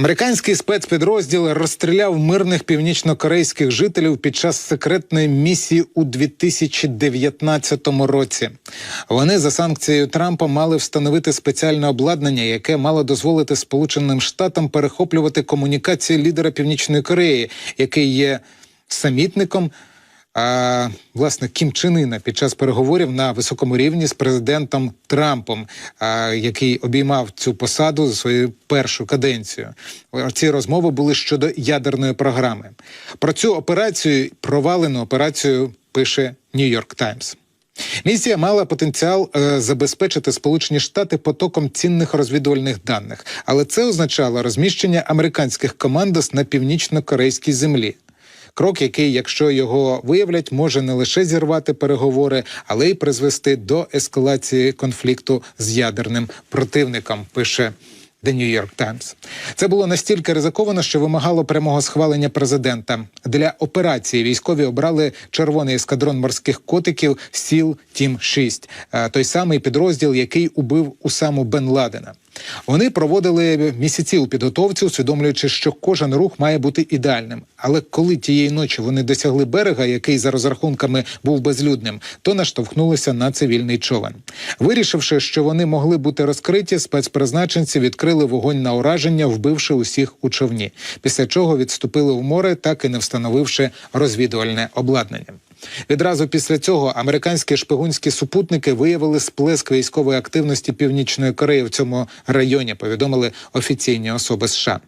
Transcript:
Американський спецпідрозділ розстріляв мирних північнокорейських жителів під час секретної місії у 2019 році. Вони за санкцією Трампа мали встановити спеціальне обладнання, яке мало дозволити Сполученим Штатам перехоплювати комунікації лідера Північної Кореї, який є самітником. А власне Кім Чен Іна під час переговорів на високому рівні з президентом Трампом, а, який обіймав цю посаду за свою першу каденцію. Ці розмови були щодо ядерної програми. Про цю операцію провалену операцію пише Нью-Йорк Таймс. Місія мала потенціал е, забезпечити Сполучені Штати потоком цінних розвідувальних даних, але це означало розміщення американських командос на північно-корейській землі. Крок, який, якщо його виявлять, може не лише зірвати переговори, але й призвести до ескалації конфлікту з ядерним противником. Пише The New York Times. Це було настільки ризиковано, що вимагало прямого схвалення президента. Для операції військові обрали червоний ескадрон морських котиків Сіл Тім 6 той самий підрозділ, який убив Усаму Бен Ладена. Вони проводили місяці у підготовці, усвідомлюючи, що кожен рух має бути ідеальним. Але коли тієї ночі вони досягли берега, який за розрахунками був безлюдним, то наштовхнулися на цивільний човен. Вирішивши, що вони могли бути розкриті, спецпризначенці відкрили вогонь на ураження, вбивши усіх у човні. Після чого відступили в море, так і не встановивши розвідувальне обладнання. Відразу після цього американські шпигунські супутники виявили сплеск військової активності Північної Кореї в цьому районі. Повідомили офіційні особи США.